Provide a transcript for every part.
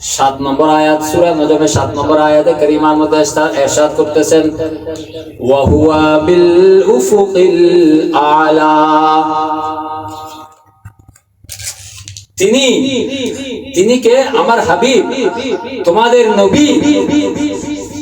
সাত নম্বর আয়াত, সূরা নজমের সাত নম্বর আয়াতে কারিমার মধ্যে এরশাদ- করতেছেন, ওয়াহুয়া বিল উফুকিল আলা। তিনি তিনি কে? আমার হাবিব। তোমাদের নবী।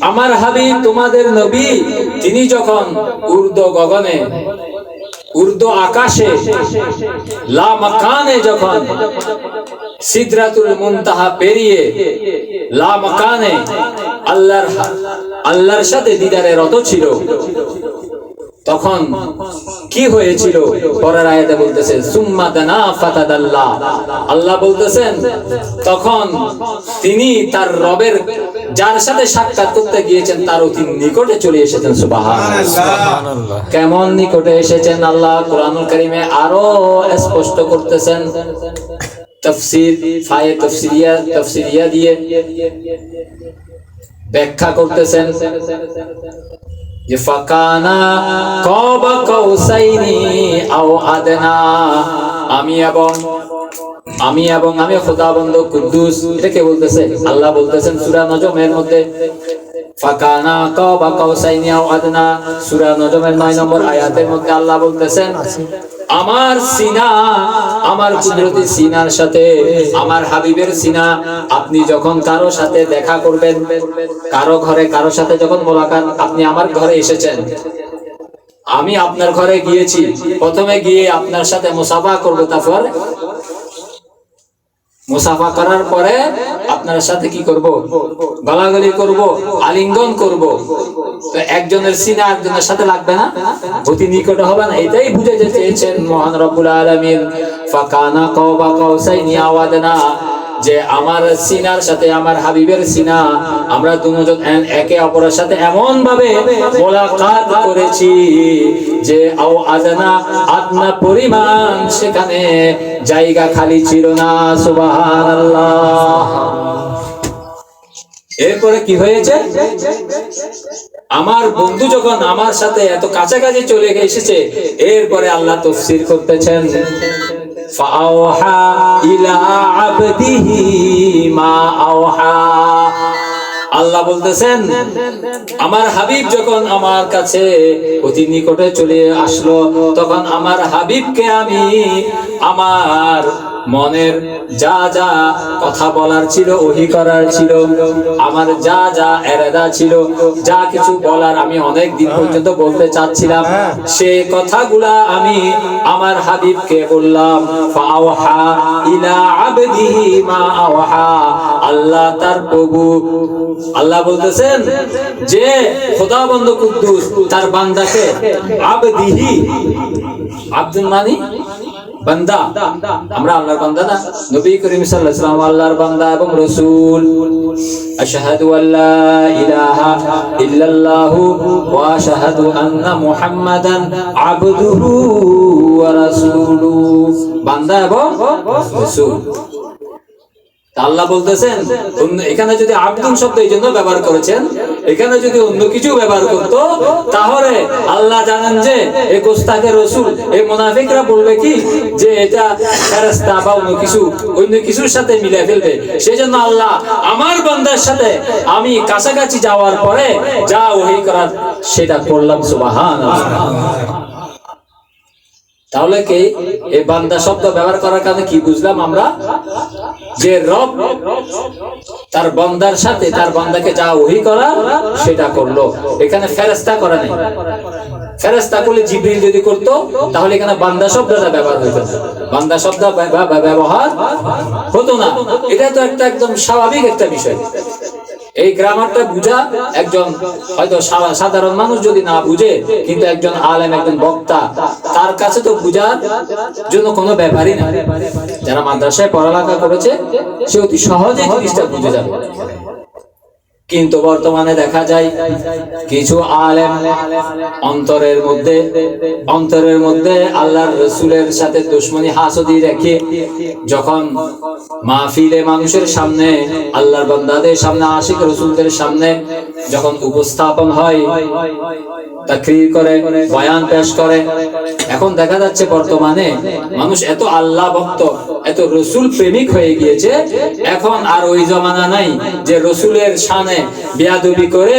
আমার হাবিব, তোমাদের নবী। তিনি যখন উর্দ গগনে, উর্দু আকাশে, লা মাকানে যখন সিদরাতুল মুনতাহা পেরিয়ে লা মাকানে আল্লাহর আল্লাহর সাথে দিদারে রত ছিল। তখন কি হয়েছিল? পরের আয়াতে বলতেছে সুম্মা দানা ফাতাদাল্লাহ আল্লাহ বলতেছেন তখন তিনি তার রবের যার সাথে সাক্ষাৎ করতে গিয়েছেন তার অতি নিকটে চলে এসেছেন। সুবহানাল্লাহ। কেমন নিকটে এসেছেন? আল্লাহ কোরআনুল কারীমে আরও স্পষ্ট করতেছেন। তাফসীর, ফায়ে তাফসিরিয়া তাফসিরিয়া দিয়ে ব্যাখ্যা করতেছেন যে, ফাকানা কবা কাউসাইনি আও আদনা। আমি এবং আমি এবং আমি খোদাবন্দ কুদ্দুস এটা কে বলতেছে, আল্লাহ বলতেছেন সূরা নজমের মধ্যে, ফাকানা কবা কাউসাইনি আও আদনা। সূরা নজমের 9 নম্বর আয়াতের মধ্যে আল্লাহ বলতেছেন আমার সিনা, আমার কুদরতি সিনার সাথে, আমার হাবিবের সিনা। আপনি যখন কারও সাথে দেখা করবেন, কারও ঘরে, কারও সাথে যখন মোলাকাত, আপনি আমার ঘরে এসেছেন। আমি আপনার ঘরে গিয়েছি। প্রথমে গিয়ে আপনার সাথে মুসাফা করব তারপর মুসাফা করার পরে আপনার সাথে কি করব? গলাগলি করব, আলিঙ্গন করব। তো একজনের সিনা একজনের সাথে লাগবে না? অতি নিকট হবে না এটাই বুঝাতে চেয়েছেন মহান রব্বুল আলামিন। ফাকানা কাওবা কাউসাইনি আওয়াদনা, যে আমার সিনার সাথে আমার হাবিবের সিনা, আমরা দুজন একে অপরের সাথে এমন ভাবে মোলাকাত করেছি যে আও আদনা আদনা পরিমাণ সেখানে জায়গা খালি ছিল না সুবহানাল্লাহ এরপরে কি হয়েছে আমার বন্ধু যখন আমার সাথে এত কাছাকাছি চলে এসেছে এরপরে আল্লাহ তফসির করতেছেন فأوحى إلى عبده ما أوحى আল্লাহ বলতেছেন, আমার হাবিব যখন আমার কাছে অতি নিকটে চলে আসলো, তখন আমার হাবিবকে আমি আমার মনের যা যা কথা বলার ছিল ওহি করার ছিল আমার যা যা এরাদা ছিল যা কিছু বলার আমি অনেক দিন পর্যন্ত বলতে চাচ্ছিলাম। সে কথাগুলা আমি আমার হাবিবকে বললাম ফাওহা ইলা আবদিহি মা আওহা। আল্লাহ তার প্রভু আল্লাহ বলতেছেন যে খোদা বন্ধ কুদ্দুস তার বান্দাকে আবদিহি। আব্দুল মানি? বান্দা, আমরা আল্লাহর বান্দা না। নবী করিম সাল্লাল্লাহু আল্লাহর বান্দা এবং রাসূল। আশহাদু আল্লা ইলাহা ইল্লাল্লাহু ওয়া আশহাদু আন্না মুহাম্মাদান আবদুহু ওয়া রাসূলুহু। বান্দা এবং রাসূল। আল্লাহ বলতেছেন এখানে যদি আব্দুল শব্দ এই জন্য ব্যবহার করেছেন, এখানে যদি অন্য কিছু ব্যবহার করত, তাহলে আল্লাহ জানেন যে এ গোস্তাকে রসুল এই মোনাফিকরা বলবে কি, যে এটা ফেরেশতা বা অন্য কিছু, অন্য কিছুর সাথে মিলে ফেলবে। সেই জন্য আল্লাহ আমার বান্দার সাথে আমি কাছাকাছি যাওয়ার পরে যা ওহি করার সেটা করলাম সুবাহান তাহলে কি এই বান্দা শব্দ ব্যবহার করার কারণে কি বুঝলাম আমরা? যে রব তার বন্দার সাথে, তার বন্দাকে যা ওহি করা, সেটা করল। এখানে ফেরেস্তা করা নেই। ফেরেস্তা করলে জিব্রিল যদি করতো, তাহলে এখানে বান্দা শব্দটা ব্যবহার হতো বান্দা শব্দ ব্যব- ব্যব- ব্যবহার হতো না। এটা তো একটা একদম স্বাভাবিক একটা বিষয়। এই গ্রামারটা বুঝা একজন হয়তো সাধারণ মানুষ যদি না বুঝে, কিন্তু একজন আলেম, একজন বক্তা, তার কাছে তো বুঝার জন্য কোনো ব্যাপারই না। যারা মাদ্রাসায় পড়ালেখা করেছে, সে অতি সহজে জিনিসটা বুঝে যাবে। কিন্তু বর্তমানে দেখা যায় কিছু আলেম অন্তরের মধ্যে অন্তরের মধ্যে আল্লাহর রসুলের সাথে দুশ্মনী হাসদি রেখে যখন মাহফিলে মানুষের সামনে, আল্লাহর বন্দাদের সামনে, আশিক রসুলদের সামনে যখন উপস্থাপন হয় তাকরির করে, বয়ান পেশ করে। এখন দেখা যাচ্ছে বর্তমানে মানুষ এত আল্লাহ ভক্ত, এত রসুল প্রেমিক হয়ে গিয়েছে, এখন আর ওই জমানা নাই যে রসুলের বিয়াদবি করে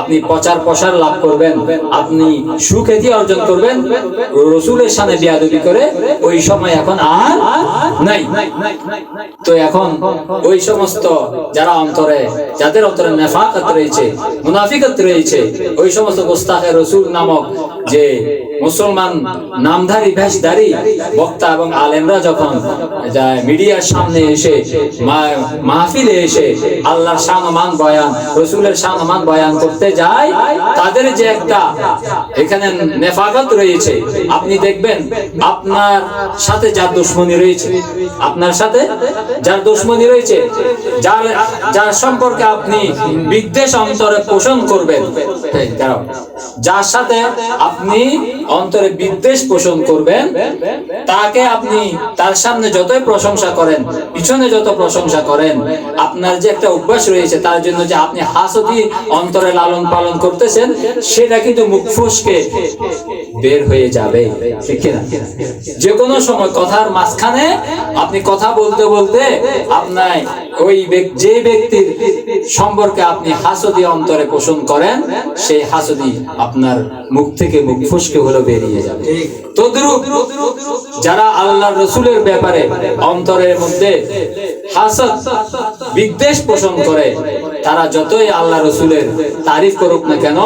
আপনি প্রচার প্রসার লাভ করবেন, আপনি সুখ্যাতি অর্জন করবেন, রসুলের শানে বিয়াদবি করে ওই সময় এখন আর নাই। তো এখন ওই সমস্ত যারা অন্তরে, যাদের অন্তরে নেফাকত রয়েছে, মুনাফিকত রয়েছে, ওই সমস্ত গোস্তাখে রসুল নামক যে মুসলমান নামধারী ভেষধারী বক্তা এবং আলেমরা যখন যায়, মিডিয়ার সামনে এসে মাহফিলে এসে আল্লাহর শানমান বয়ান, রসুলের শানমান বয়ান করতে যায়, তাদের যে একটা এখানে নেফাকত রয়েছে, আপনি দেখবেন আপনার সাথে যার দুশ্মনী রয়েছে, আপনার সাথে যার দুশ্মনী রয়েছে, যার যার সম্পর্কে আপনি বিদ্বেষ অন্তরে পোষণ করবেন। যার সাথে আপনি অন্তরে বিদ্বেষ পোষণ করবেন, তাকে আপনি তার সামনে যতই প্রশংসা করেন, পিছনে যত প্রশংসা করেন, আপনার যে একটা অভ্যাস রয়েছে, তার জন্য যে আপনি হাসতি অন্তরে লালন পালন করতেছেন, সেটা কিন্তু মুখ ফুসকে বের হয়ে যাবে। ঠিক কিনা? যে কোনো সময় কথার মাঝখানে আপনি কথা বলতে বলতে আপনার ওই যে ব্যক্তির সম্পর্কে আপনি হাসদি অন্তরে পোষণ করেন সেই হাসদি আপনার মুখ থেকে মুখ ফুসকে হলো বেরিয়ে যাবে। তদ্রুপ যারা আল্লাহ রসুলের ব্যাপারে অন্তরের মধ্যে হাসদ বিদ্বেষ পোষণ করে তারা যতই আল্লাহ রসুলের তারিফ করুক না কেন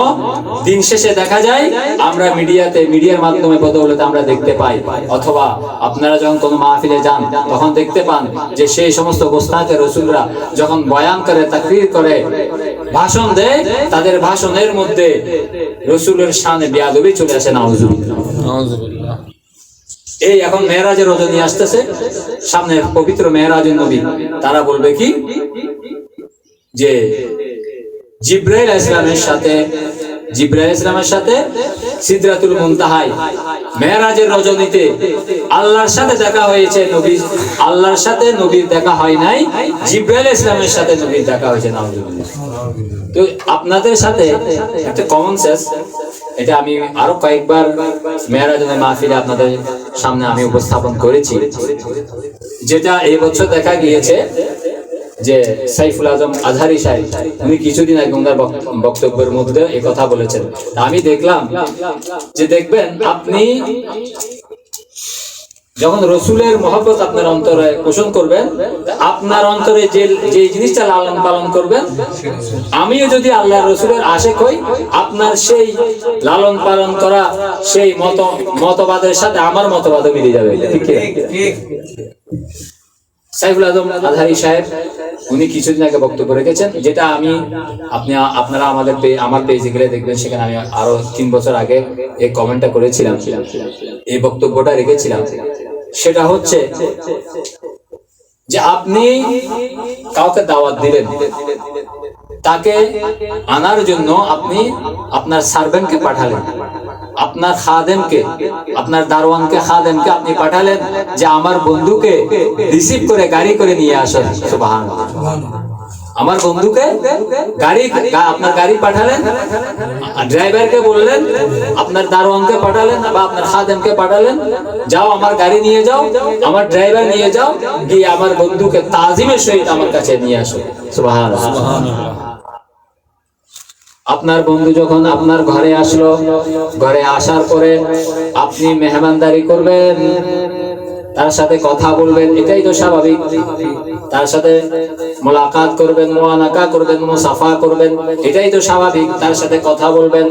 দিন শেষে দেখা যায় আমরা মিডিয়াতে মিডিয়ার মাধ্যমে বদৌলতে আমরা দেখতে পাই। অথবা আপনারা যখন কোনো মাহফিলে যান তখন দেখতে পান যে সেই সমস্ত গোস্তাকে রসুলরা যখন বয়ান করে তাকরির করে ভাষণ দেয় তাদের ভাষণের মধ্যে রসুলের সামনে বিয়াদবি চলে আসে না এই এখন মেয়েরাজের রজনী আসতেছে সামনে পবিত্র মেয়েরাজের নবী তারা বলবে কি? যে জিব্রাইল ইসলামের সাথে, জিব্রাইল ইসলামের সাথে সিদরাতুল মুনতাহায় মেয়েরাজের রজনীতে আল্লাহর সাথে দেখা হয়েছে নবী, আল্লাহর সাথে নবীর দেখা হয় নাই, জিব্রাইল ইসলামের সাথে নবীর দেখা হয়েছে তো আপনাদের সাথে একটা কমন সেন্স এটা আমি আরও কয়েকবার মেয়েরাজনের মাহফিলে আপনাদের সামনে আমি উপস্থাপন করেছি। যেটা এই বছর দেখা গিয়েছে যে সাইফুল আজম আজহারি সাহেব উনি কিছুদিন আগে ওনার বক্তব্যের মধ্যে এই কথা বলেছেন। আমি দেখলাম যে দেখবেন আপনি যখন রসুলের মহব্বত আপনার অন্তরে পোষণ করবেন আপনার অন্তরে যে যে জিনিসটা লালন পালন করবেন আমিও যদি আল্লাহ রসুলের আশেক হই আপনার সেই লালন পালন করা সেই মত মতবাদের সাথে আমার মতবাদ মিলে যাবে। ঠিক। সাইফুল আজম আজহারি সাহেব উনি কিছুদিন আগে বক্তব্য রেখেছেন, যেটা আমি আপনি আপনারা আমাদের আমার পেজে গেলে দেখবেন, সেখানে আমি আরও তিন বছর আগে এই কমেন্টটা করেছিলাম। এই বক্তব্যটা রেখেছিলাম। সেটা হচ্ছে যে আপনি কাউকে দাওয়াত দিলেন, তাকে আনার জন্য আপনি আপনার সার্ভেন্টকে পাঠালেন। আপনার খাদেমকে, আপনার দারোয়ানকে, খাদেমকে আপনি পাঠালেন যে আমার বন্ধুকে রিসিভ করে গাড়ি করে নিয়ে আসেন। সুবাহান আমার বন্ধুকে গাড়ি আপনার গাড়ি পাঠালেন ড্রাইভারকে বললেন, আপনার দারোয়ানকে পাঠালেন বা আপনার খাদেমকে পাঠালেন, যাও আমার গাড়ি নিয়ে যাও, আমার ড্রাইভার নিয়ে যাও, গিয়ে আমার বন্ধুকে তাজিমের সহিত আমার কাছে নিয়ে আসো। সুবাহান আপনার বন্ধু যখন আপনার ঘরে আসলো, ঘরে আসার পরে আপনি মেহমানদারি করবেন, তার সাথে কথা বলবেন, এটাই তো স্বাভাবিক। তার সাথে মোলাকাত করবেন, মোয়ানাকা করবেন, মোসাফা করবেন, এটাই তো স্বাভাবিক। তার সাথে কথা বলবেন,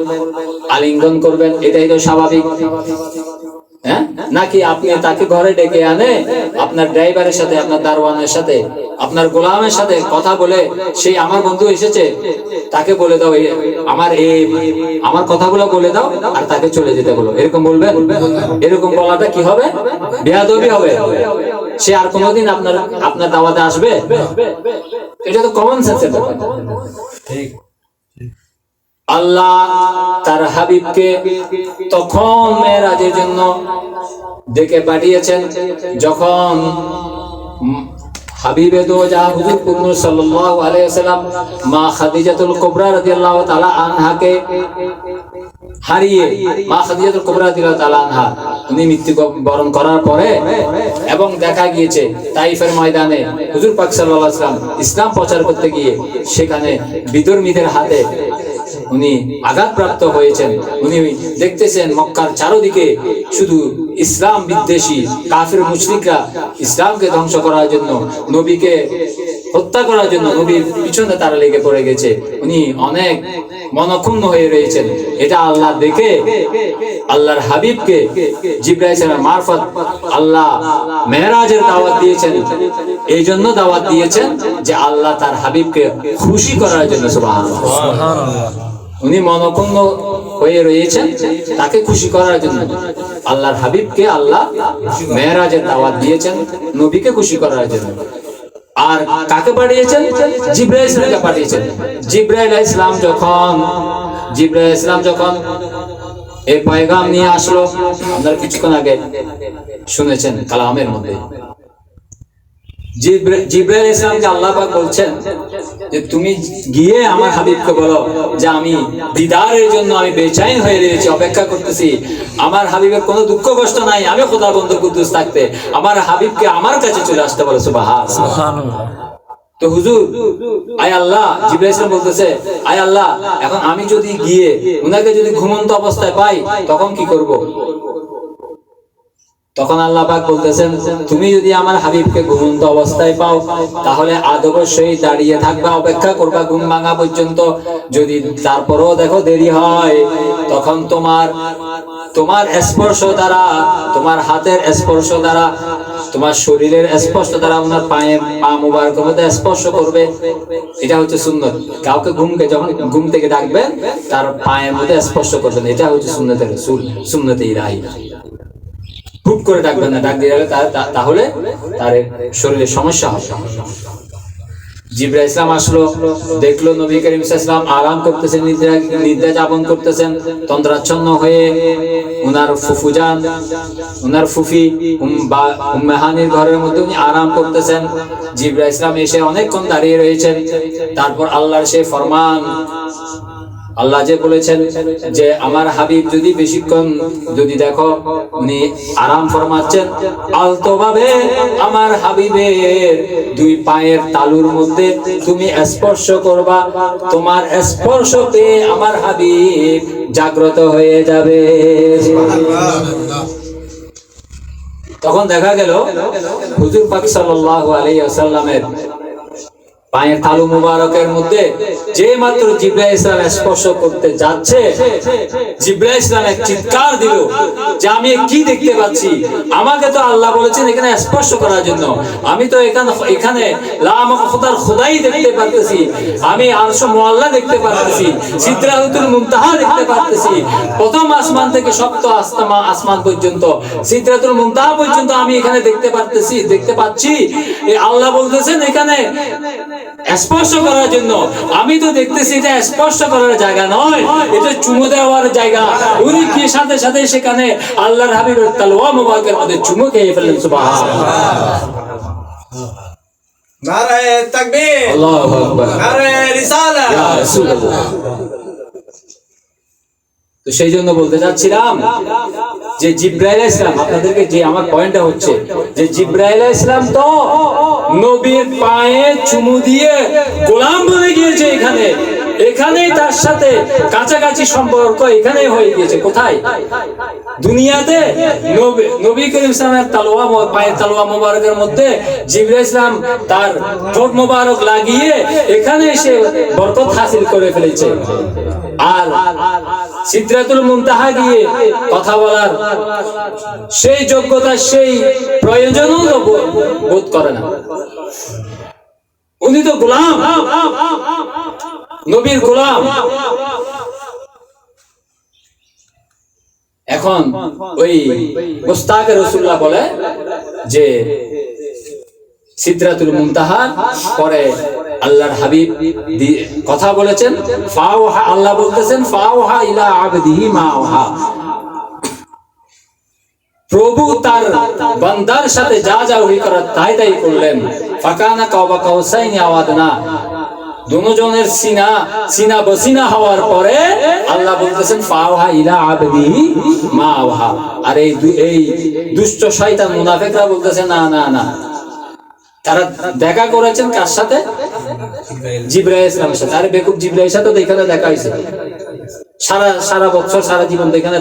আলিঙ্গন করবেন, এটাই তো স্বাভাবিক। হ্যাঁ? নাকি আপনি তাকে ঘরে ডেকে আনে? আপনার ড্রাইভারের সাথে, আপনার দারোয়ানের সাথে, আপনার গোলামের সাথে কথা বলে সেই আমার বন্ধু এসেছে, তাকে বলে দাও আমার এই, আমার কথাগুলো বলে দাও আর তাকে চলে যেতে বলো। এরকম বলবেন? এরকম বলাটা কি হবে? বেয়াদবি হবে। সে আর কোনোদিন আপনার আপনার দাওয়াতে আসবে? এটা তো কমন সেন্সের ব্যাপার। আল্লাহ তার হাবিবকে তখন মেয়েরাজের জন্য ডেকে পাঠিয়েছেন। যখন করার পরে এবং দেখা গিয়েছে তাইফের ময়দানে হুজুর পাক ইসলাম প্রচার করতে গিয়ে সেখানে বিধর্মীদের হাতে উনি আঘাতপ্রাপ্ত হয়েছেন। উনি দেখতেছেন মক্কার চারদিকে শুধু ইসলাম বিদ্বেষী কাফির মুশরিকরা ইসলামকে ধ্বংস করার জন্য, নবীকে হত্যা করার জন্য নবীর পিছনে তারা লেগে পড়ে গেছে। উনি অনেক মনক্ষুণ্ণ হয়ে রয়েছেন। এটা আল্লাহ দেখে আল্লাহর হাবিবকে জিব্রাইল মারফত আল্লাহ মেহরাজের দাওয়াত দিয়েছেন। এই জন্য দাওয়াত দিয়েছেন যে আল্লাহ তার হাবিবকে খুশি করার জন্য সুবহানাল্লাহ। উনি মনক্ষুণ্ণ হয়ে রয়েছেন তাকে খুশি করার জন্য। আল্লাহর হাবিবকে আল্লাহ মেহরাজের দাওয়াত দিয়েছেন, নবীকে খুশি করার জন্য। আর কাকে পাঠিয়েছেন? জিব্রাইল ইসলামকে পাঠিয়েছেন। জিব্রাইল ইসলাম যখন জিব্রাইল ইসলাম যখন এই পয়গাম নিয়ে আসলো, আপনারা কিছুক্ষণ আগে শুনেছেন কালামের মধ্যে। জিব্রাইল ইসলামকে আল্লাহ পাক বলছেন যে তুমি গিয়ে আমার হাবিবকে বলো যে আমি দিদারের জন্য আমি বেচাইন হয়ে রয়েছি অপেক্ষা করতেছি। আমার হাবিবের কোনো দুঃখ কষ্ট নাই আমি খোদা বন্ধ কুদ্দুস থাকতে। আমার হাবিবকে আমার কাছে চলে আসতে বলে সুবাহ তো হুজুর আয় আল্লাহ জিব্রাইল ইসলাম বলতেছে আয় আল্লাহ এখন আমি যদি গিয়ে উনাকে যদি ঘুমন্ত অবস্থায় পাই তখন কি করব? তখন আল্লাহ পাক বলতেছেন, তুমি যদি আমার হাবিবকে ঘুমন্ত অবস্থায় পাও, তাহলে আদ অবশ্যই দাঁড়িয়ে থাকবা, অপেক্ষা করবা ঘুম ভাঙা পর্যন্ত। যদি তারপরেও দেখো দেরি হয়, তখন তোমার তোমার স্পর্শ দ্বারা, তোমার হাতের স্পর্শ দ্বারা, তোমার শরীরের স্পর্শ দ্বারা ওনার পায়ে পা মুবারকের মধ্যে স্পর্শ করবে। এটা হচ্ছে সুন্দর কাউকে ঘুমকে যখন ঘুম থেকে ডাকবেন তার পায়ের মধ্যে স্পর্শ করবেন এটা হচ্ছে সুন্নতের রসুল, সুন্নতে ইরাহি করে ডাকবেন না, ডাক দিয়ে গেলে তাহলে তার শরীরে সমস্যা হবে। জিব্রা ইসলাম আসলো, দেখল নবী করিম ইসলাম আরাম করতেছেন, নিদ্রা নিদ্রা যাপন করতেছেন হয়ে উনার ফুফুজান উনার ফুফি উম্মেহানির ঘরের মধ্যে উনি আরাম করতেছেন। জিব্রা ইসলাম এসে অনেকক্ষণ দাঁড়িয়ে রয়েছেন। তারপর আল্লাহর সে ফরমান আল্লাহ যে বলেছেন যে, আমার হাবিব যদি বেশিক্ষণ যদি দেখো, উনি আরাম ফরমাচ্ছেন আলতো ভাবে আমার হাবিবের দুই পায়ের তালুর মধ্যে তুমি স্পর্শ করবা, তোমার স্পর্শ পেয়ে আমার হাবিব জাগ্রত হয়ে যাবে। তখন দেখা গেল, হুজুর পাক সাল্লাল্লাহু আলাইহি ওয়াসাল্লামের পায়ের তালু মুবারকের মধ্যে যে মাত্র জিব্রাইল ইসলাম স্পর্শ করতে যাচ্ছে, জিব্রাইল ইসলাম এক চিৎকার দিল যে আমি কি দেখতে পাচ্ছি? আমাকে তো আল্লাহ বলেছেন এখানে স্পর্শ করার জন্য। আমি তো এখানে এখানে লাম খোদার খোদাই দেখতে পারতেছি। আমি আরশ মোয়াল্লা দেখতে পারতেছি। সিদরাতুল মুনতাহা দেখতে পারতেছি। প্রথম আসমান থেকে সপ্তম আস্তমা আসমান পর্যন্ত, সিদরাতুল মুনতাহা পর্যন্ত আমি এখানে দেখতে পারতেছি, দেখতে পাচ্ছি। আল্লাহ বলতেছেন এখানে স্পর্শ করার জন্য। আমি তো দেখতেছি এটা স্পর্শ করার জায়গা নয় এটা চুমু দেওয়ার জায়গা। উনি কি সাথে সাথে সেখানে আল্লাহর হাবিবের তালওয়া মুবারকের মধ্যে চুমু খেয়ে ফেললেন সুবহানাল্লাহ। নারায়ে তাকবীর। আল্লাহু আকবার। নারায়ে রিসালা। ইয়া রাসূলুল্লাহ। তো সেই জন্য বলতে চাচ্ছিলাম যে জিব্রাইল ইসলাম আপনাদেরকে যে আমার পয়েন্টটা হচ্ছে, যে জিব্রাইল ইসলাম তো নবীর পায়ে চুমু দিয়ে গোলাম বনে গিয়েছে এখানে। এখানেই তার সাথে কাছাকাছি সম্পর্ক এখানেই হয়ে গিয়েছে। কোথায়? দুনিয়াতে নবী- করিম ইসলামের তালোয়া পায়ের তালোয়া মোবারকের মধ্যে জিবরাইল ইসলাম তার ঠোঁট মোবারক লাগিয়ে এখানে এসে বরকত হাসিল করে ফেলেছে। আর সিদ্রাতুল মুনতাহা গিয়ে কথা বলার সেই যোগ্যতা, সেই প্রয়োজনও বোধ করে না। উনি তো গোলাম। নবীর গোলাম। এখন ওই মুস্তাকে রসুল্লাহ বলে যে সিদ্রাতুল মুনতাহার পরে আল্লাহর হাবিব কথা বলেছেন, ফাওহা, আল্লাহ বলতেছেন, ফাওহা ইলা আবদিহি মা ওহা প্রভু তার বান্দার সাথে যা যা ওহি করার তাই তাই করলেন। ফাকানা কাওবা কাউসাইনি আওয়াদনা। দুজনের সিনা সিনা বসিনা হওয়ার পরে আল্লাহ বলতেছেন, ফাওহা ইলা আবদি মা আওহা আর এই এই দুষ্ট শয়তান মুনাফিকরা বলতেছে, না না না। তারা দেখা করেছেন কার সাথে? জিব্রাহ ইসলামের সাথে। আরে বেকুব জিব্রাইলের সাথে এখানে দেখা হয়েছে। সারা সারা বছর, সারা জীবন এখানে